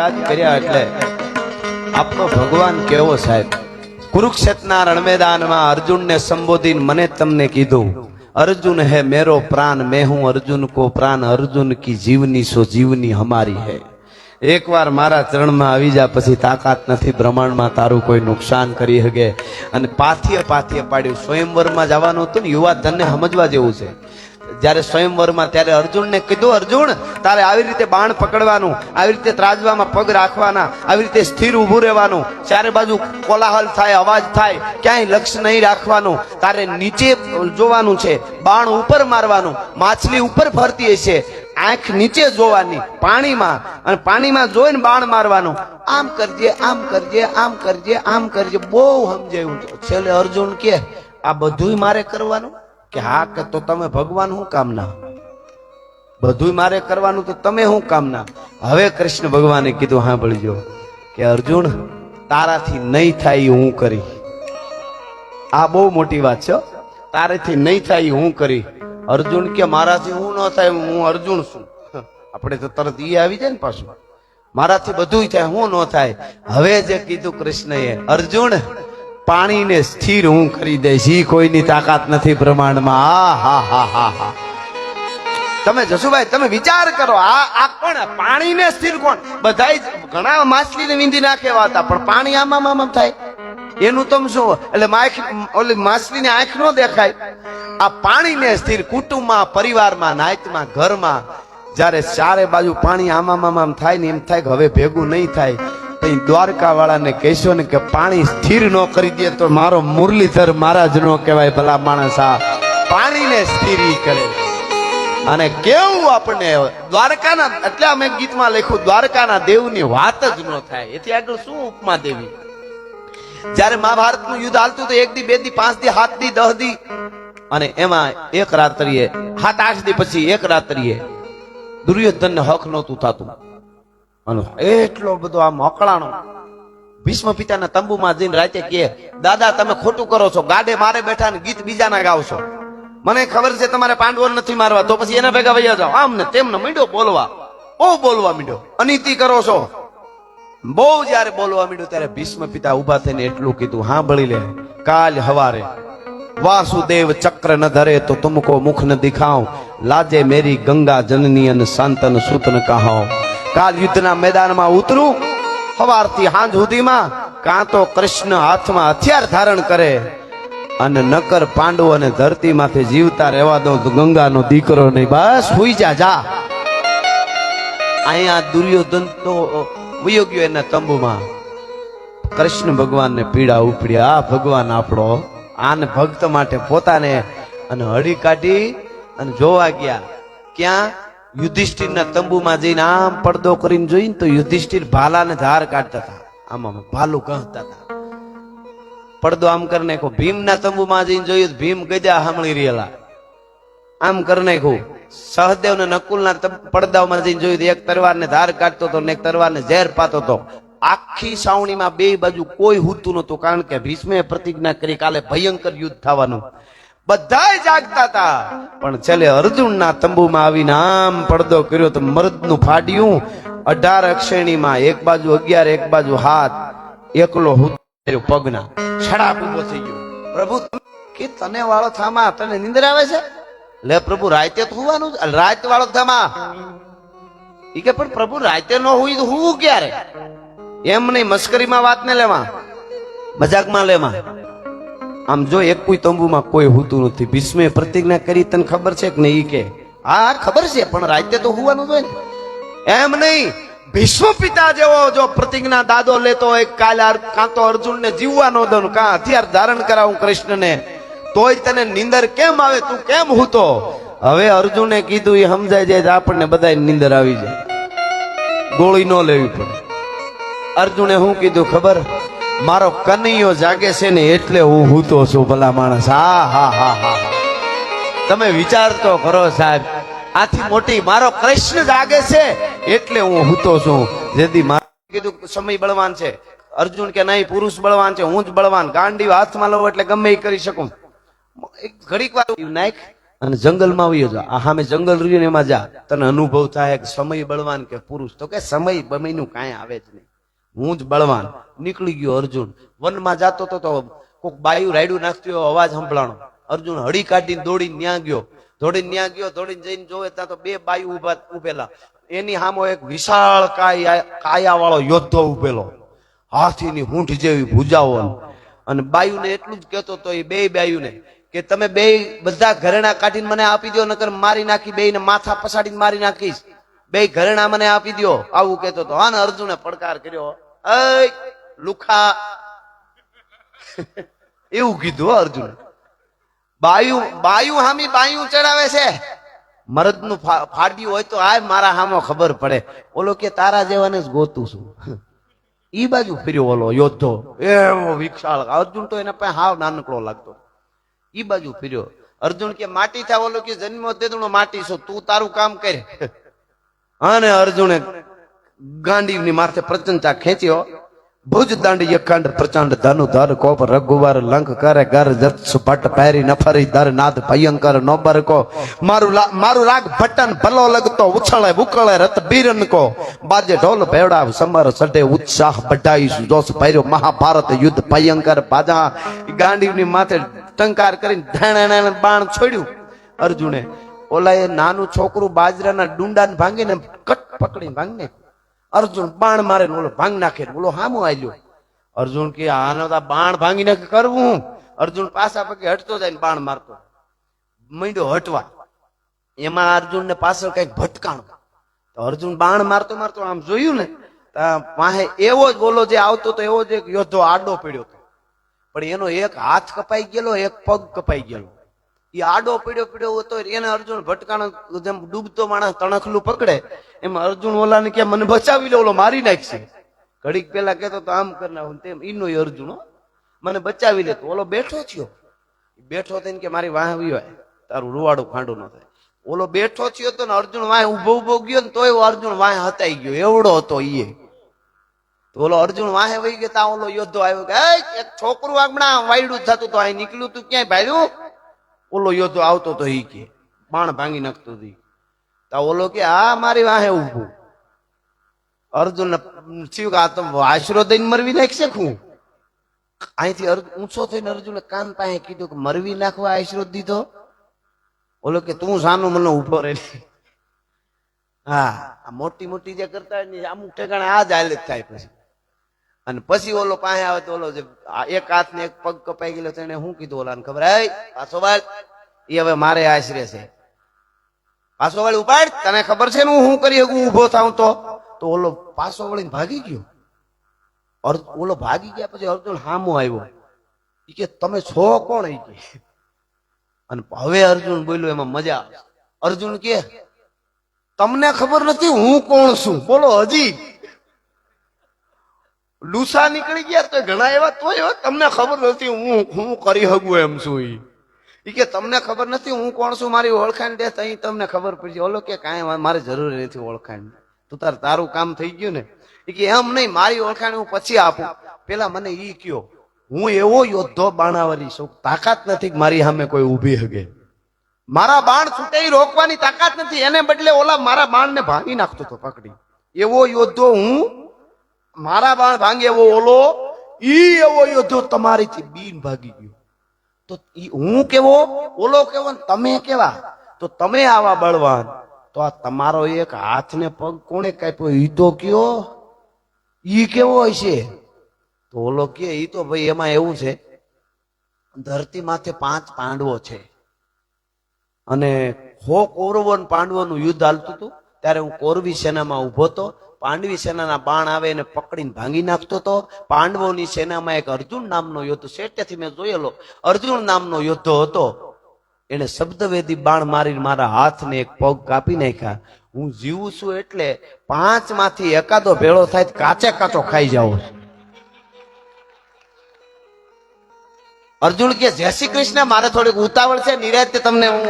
યાદ કર્યા એટલે આપનો ભગવાન કેવો સાહેબ? કુરુક્ષેત્રના રણમેદાનમાં અર્જુનને સંબોધીને મને તમને કીધું, અર્જુન હે મેરો પ્રાણ, મેં હું અર્જુન કો પ્રાણ, અર્જુન કી જીવની સો જીવની હમારી હે. એકવાર મારા ચરણમાં આવી જા, પછી તાકાત નથી, બ્રહ્માંડમાં તારું કોઈ નુકસાન કરી શકે અને પાથીએ પાથીએ પાડ્યું. સ્વયંવરમાં જવાનું હતું ને યુવા ધનને સમજવા જેવું છે. જ્યારે સ્વયંવરમાં ત્યારે અર્જુનને કીધું, અર્જુન, તારે આવી રીતે બાણ પકડવાનું, આવી રીતે ત્રાજવામાં પગ રાખવાના, આવી રીતે સ્થિર ઊભું રહેવાનું, ચારે બાજુ કોલાહલ થાય, અવાજ થાય, ક્યાંય લક્ષ્ય નહીં રાખવાનું. તારે નીચે જોવાનું છે, બાણ ઉપર મારવાનું, માછલી ઉપર ફરતી હશે, આંખ નીચે જોવાની, પાણીમાં, અને પાણીમાં જોઈને બાણ મારવાનું. આમ કરજે આમ કરજે આમ કરજે આમ કરજે, બહુ સમજાયું. છેલ્લે અર્જુન કે, આ બધુંય મારે કરવાનું? કે હા, કે તો તમે ભગવાન શું કામના બધુંય મારે કરવાનું તો તમે શું કામના હવે કૃષ્ણ ભગવાને કીધું સાંભળજો કે અર્જુન, તારાથી નહીં થાય હું કરી. આ બહુ મોટી વાત છે તારેથી નહીં થાય હું કરી. અર્જુન કે, મારાથી હું ન થાય, હું અર્જુન છું. આપણે તો તરત ઈ આવી જાય ને પાછું. મારાથી બધું થાય, હું ન થાય. હવે જે કીધું કૃષ્ણએ, અર્જુન પાણીને સ્થિર હું કરી દઈશ. એ કોઈની તાકાત નથી બ્રહ્માંડમાં. આ, હા હા હા હા. તમે જસુભાઈ, તમે વિચાર કરો, આ આ કોણ? પાણીને સ્થિર કોણ? બધાય ઘણા માછલીને વીંધી નાખે હતા, પણ પાણી આમાં, આમ થાય. એનું તમ શું? એટલે માખ, ઓલી માછલીની આંખ ન દેખાય. આ પાણીને સ્થિર કુટુંબમાં, પરિવારમાં નાયતમાં ઘરમાં, જ્યારે ચારે બાજુ પાણી આમાં, આમ આમ થાય ને એમ થાય કે હવે ભેગું નહીં થાય. દ્વારકા વાળાને કહેશો ને કે પાણી સ્થિર ન કરી દે તો મારો મુરલીધર મહારાજ નો કહેવાય ભલા માણસ આ પાણીને સ્થિર કરે. અને કેવું આપણને દ્વારકાના, એટલે અમે ગીતમાં લખ્યું, દ્વારકાના દેવની વાત જ ન થાય. એથી આગળ શું ઉપમા દેવી? જ્યારે મહાભારતનું યુદ્ધ હાલતું તો એક દી, બે દી, પાંચ દી, સાત દી, દસ દી, અને એમાં એક રાત્રિએ, સાત, આઠ દી પછી એક રાત્રિએ દુર્યોધનને હક નહોતું થતું. અને એટલો બધો આમ અકળાણો. ભીષ્મ પિતાના તંબુમાં જઈને રાતે કહે, દાદા, તમે ખોટું કરો છો. ગાડે મારે બેઠા ને ગીત બીજાના ગાવશો. મને ખબર છે તમારે પાંડવો નથી મારવા. તો પછી એના ભેગા વૈયા જાઓ. આમ ને તેમને મીડો બોલવા. બહુ બોલવા મીડો. અનીતિ કરો છો. બહુ જ્યારે બોલવા મીંડ્યો ત્યારે ભીષ્મ પિતા ઊભા થઈને એટલું કીધું હા બળી લે, કાલ હવારે વાસુદેવ ચક્ર ન ધરે તો તુમકો મુખ ન દિખાઓ લાજે મેરી ગંગા જનની અને શાંતન સૂતન કહાઓ કાલ યુદ્ધના મેદાનમાં ઉતરું સવારથી હાંજ સુધીમાં કાં તો કૃષ્ણ હાથમાં હથિયાર ધારણ કરે અને નકર પાંડવો અને ધરતી માથે જીવતા રહેવા દો તો ગંગાનો દીકરો નહીં. બસ હુઈ જા જા. અહીંયા દુર્યોધન તો વયો ગયો એના તંબુમાં. કૃષ્ણ ભગવાનને પીડા ઉપડી આ ભગવાન આપણો આને ભક્ત માટે પોતાને અને હળી કાઢી અને જોવા ગયા. ક્યાં? યુધિષ્ઠિરના તંબુમાં જઈને આમ પડદો કરીને જોઈને તો યુધિષ્ઠિર ભાલાને ધાર કાઢતા હતા. આમ ભાલું કહતા હતા. પડદો આમ કરી નાખો ભીમના તંબુમાં જઈને જોયું ભીમ ગજા સાંભળી રહેલા. આમ કરી નાખ્યું. સહદેવ ને નકુલના પડદામાં જઈને જોયું એક તરવારને ધાર કાઢતો હતો ને એક તરવારને ઝેર પાતો હતો. આખી સાવણીમાં બે બાજુ કોઈ હુતું નતું કારણ કે ભીષ્મે પ્રતિજ્ઞા કરી કાલે ભયંકર યુદ્ધ થવાનું. બધાય જાગતા હતા પણ છેલ્લે અર્જુનના તંબુમાં આવીને આમ પડદો કર્યો તો મર્દનું ફાડ્યું અઢાર અક્ષેણીમાં એક બાજુ અગિયાર, એક બાજુ હાથ. એકલો પગના. છડાપ ઊભો થઈ ગયો. પ્રભુ કે તને વાળો થામા? તને નિંદર આવે છે? લે પ્રભુ, રાતે તો હોવાનું રાત વાળો થામા. ઈ કે, પણ પ્રભુ, રાતે ન હોય તો હું ક્યારે? એમ નહીં મસ્કરીમાં વાત ને લેવા. મજાકમાં લેવા. આમ જો એક કોઈ તંબુમાં કોઈ હોતું નથી, ભીષ્મે પ્રતિજ્ઞા કરી, તને ખબર છે કે નહીં કે? હા, ખબર છે, પણ રાતે તો હોવાનું જોઈએ ને. એમ નહીં, ભીષ્મ પિતા જેવો જો પ્રતિજ્ઞા દાદો લેતો હોય, કાલે કાં તો અર્જુનને જીવવા ન દઉં કાં હથિયાર ધારણ કરાવું કૃષ્ણને, તોય તને નિંદર કેમ આવે, તું કેમ હૂતો? હવે અર્જુને કીધું એ સમજાય જાય આપણને બધા નિંદર આવી જાય. ગોળી ન લેવી પડે. અર્જુને શું કીધું, ખબર? મારો કનૈયો જાગે છે ને એટલે હું હૂતો છું ભલા માણસ. હા હા હા હા. તમે વિચાર તો કરો સાહેબ, આથી મોટી મારો કૃષ્ણ જાગે છે એટલે હું હૂતો છું. જેથી મારે કીધું સમય બળવાન છે. અર્જુન કે નહીં, પુરુષ બળવાન છે, હું જ બળવાન. ગાંડી હાથમાં લઉં એટલે ગમે એ કરી શકું. એક ઘડીક વાર નાખ અને જંગલમાં વયો જા. આ સામે જંગલ રહ્યું ને એમાં જા. તને અનુભવ થાય કે સમય બળવાન કે પુરુષ. તો કે સમય બમયનું કાંઈ આવે જ નહીં. હું જ બળવાન. નીકળી ગયો અર્જુન. વનમાં જાતો તો તો કોક બાયું રાયડું નાખતી હોય અવાજ સંભળાણો. અર્જુન હળી કાઢીને દોડીને ન્યા ગયો. દોડીને ન્યા ગયો, દોડીને જઈને જોવે ત્યાં તો બે બાયું ઊભા ઉભેલા એની સામો એક વિશાળ કાયા કાયા વાળો યોદ્ધો ઉભેલો હાથીની હૂંઠ જેવી ભૂજાઓ અને બાયુને એટલું જ કહેતો તો એ બે બાયુને કે તમે બે બધા ઘરેણા કાઢીને મને આપી દો નકર મારી નાખી બે માથા પસાડીને મારી નાખીશ. બે ઘરેણા મને આપી દો આવું કેતો હતો હા અર્જુને પડકાર કર્યો. અય, લુખા. એવું કીધું અર્જુન. બાયુ બાયુ હામી બાયુ ચડાવે છે. મરદનું નું ફાડ્યું હોય તો આ મારા હામો ખબર પડે. ઓલો કે, તારા જેવાને જ ગોતું છું. ઈ બાજુ ફર્યો ઓલો યોદ્ધો. એવો વિશાળ. અર્જુન તો એના પાસે હાવ નાનકડો લાગતો. ઈ બાજુ ફર્યો. અર્જુન કે, માટી થાય ઓલો કે, જન્મ તેદુનો માટી છો. તું તારું કામ કર. અને અર્જુને ગાંડીવની માથે પ્રચંચા ખેંચ્યો. ભુજ દાંડી યકાંડ પ્રચંડ ધનુ ધર કોપ, રઘુવાર લંક કરે ગર જત ભટ્ટ પહેરી નફરી દર નાદ ભયંકર નોબર કો. મારું મારું રાગ ભટન ભલો લગતો, ઉછળે ઉકળે રત બીરન કો. બાજે ઢોલ ભેવડા સમર સડે ઉત્સાહ બઢાઈ, જોશ પહેર્યો મહાભારત યુદ્ધ ભયંકર બાજા. ગાંડીવની માથે ટંકાર કરીને ધણ બાણ છોડ્યું. અર્જુને ઓલા એ નાનું છોકરું બાજરાના ડુંડાને ભાંગીને કટ પકડીને ભાંગને. અર્જુન બાણ મારે ને ઓલો ભાંગ નાખે ઓલો હામો આવ્યો અર્જુન કે, આનો બાણ ભાંગી નાખે કરવું. અર્જુન પાછા પગે હટતો જાય ને બાણ મારતો. મીંડો હટવા. એમાં અર્જુન ને પાછળ કંઈક ભટકાણું. અર્જુન બાણ મારતો મારતો આમ જોયું ને વાહે એવો જ બોલો જે આવતો તો એવો જ એક યોદ્ધો આડો પડ્યો હતો. પણ એનો એક હાથ કપાઈ ગયેલો, એક પગ કપાઈ ગયેલો. એ આડો પીડ્યો પીડ્યો હતો એને અર્જુન ભટકાણો જેમ ડૂબતો માણસ તણખલું પકડે એમાં અર્જુન ઓલાને કે મને બચાવી લો ઓલો મારી નાખશે. ઘડીક પેલા કેતો તો આમ કરી નાખું. તેમ ઈનો અર્જુન મને બચાવી લેતો ઓલો બેઠો થયો. બેઠો થઈને કે મારી વાહ હોય તારું રૂવાડું ખાંડું ન થાય. ઓલો બેઠો થયો તો ને અર્જુન વાહ ઊભો ઊભો ગયો ને તોય અર્જુન વાહ હતાઈ ગયો. એવડો હતો ઈએ. ઓલો અર્જુન વાહે વહી ગયો ઓલો યોદ્ધો આવ્યો કે "એય, એક છોકરું આગમણા વાયડું થતું તો અહીં નીકળ્યું તું ક્યાંય ભાર્યું ઓલો યોદ્ધો આવતો તો ઈ કે, બાણ ભાંગી નાખતો હતી તા ઓલો કે આ મારી વાહે ઊભું. અર્જુન થયું કે, આ તો આશરો દઈને મરવી નાખશે હું અહીંથી ઊંચો થઈને અર્જુને કાન પાસે કીધું કે, મરવી નાખવા આશરો દીધો. ઓલો કે, તું સાનો મને ઊભો રહે. હા, આ મોટી મોટી જે કરતા હોય ને અમુક ઠેકાણે આ જ હાલત થાય પછી. અને પછી ઓલો પાસે આવે તો ઓલો જે એક હાથ ને એક પગ કપાઈ ગયેલો તો એને શું કીધું ઓલાને ખબર આવી પાછો વાળ. એ હવે મારે આશરે છે. પાછો વાળી ઉપાડ, તને ખબર છે ને હું શું કરી શકું? ઊભો થાઉં તો. તો ઓલો પાછો વળીને ભાગી ગયો. ઓલો ભાગી ગયા પછી અર્જુન હામો આવ્યો. એ કે, તમે છો કોણ? એ કે. અને હવે અર્જુન બોલ્યો, એમાં મજા અર્જુન કે, તમને ખબર નથી હું કોણ છું? બોલો, હજી. લૂસા નીકળી ગયા તો ઘણા એવા તો એવા તમને ખબર નથી હું હું કરી શકું એમ છું એ કે તમને ખબર નથી હું કોણ છું, મારી ઓળખાણ દે અહીં તમને ખબર પડી. ઓલો કે કાંઈ મારે જરૂર નથી ઓળખાણ. તું તાર તારું કામ થઈ ગયું ને. એ કે એમ નહીં, મારી ઓળખાણ હું પછી આપું. પેલા મને ઈ કયો, હું એવો યોદ્ધો બાણાવરી છું, તાકાત નથી મારી સામે કોઈ ઊભી હગે. મારા બાણ છૂટે રોકવાની તાકાત નથી. એને બદલે ઓલા મારા બાણને ભાંગી નાખતો હતો પકડી. એવો યોદ્ધો હું મારા બાણ ભાંગે એવો ઓલો, ઈ એવો યોદ્ધો તમારીથી બીન ભાગી ગયો. તો ઈ હું કેવો? ઓલો કેવો તમે કેવા? તો તમે આવા બળવાન. તો આ તમારો એક હાથ ને પગ કોણે કાપ્યો? ઈ તો કયો? ઈ કેવો હશે? તો ઓલો કે, ઈ તો ભાઈ એમાં એવું છે, ધરતી માથે પાંચ પાંડવો છે. અને હો કૌરવો પાંડવોનું યુદ્ધ હાલતું હતું, ત્યારે હું કૌરવી સેનામાં ઊભો હતો પાંડવી સેનાના બાણ આવે એને પકડીને ભાંગી નાખતો હતો પાંડવોની સેનામાં એક અર્જુન નામનો યોદ્ધો શેટેથી મેં જોયેલો. અર્જુન નામનો યોદ્ધો હતો. એને શબ્દવેદી બાણ મારીને મારા હાથને એક પગ કાપી નાખ્યા. હું જીવું છું એટલે પાંચમાંથી એકાદો ભેળો થાય કાચે કાચો ખાઈ જાઉં અર્જુન કે, જય શ્રી કૃષ્ણ, મારે થોડીક ઉતાવળ છે, નિરાતે તમને હું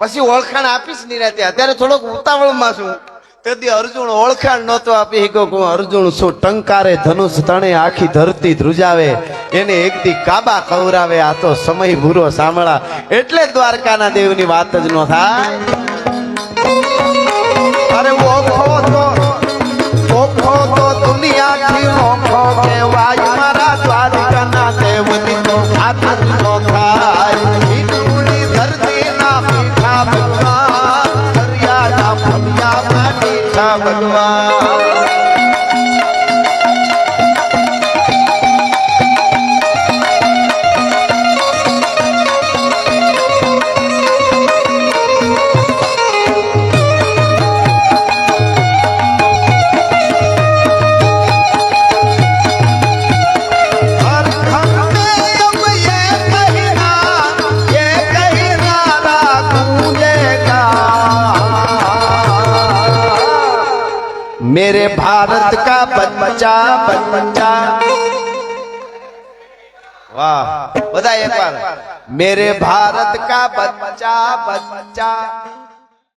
પછી ઓળખાણ આપીશ નિરાતે અત્યારે થોડોક ઉતાવળમાં છું. તેથી અર્જુન ઓળખાણ નહોતો આપી ગયો હું અર્જુન શું ટંકારે ધનુષ તણે આખી ધરતી ધ્રુજાવે. એને એકથી કાબા કવરાવે આ તો સમય ભૂરો સાંભળા. એટલે દ્વારકાના દેવની વાત જ ન થાય. અરે ઓખો भारत का बच्चा बच्चा। वाह बताइए एक बार। मेरे भारत का बच्चा बच्चा।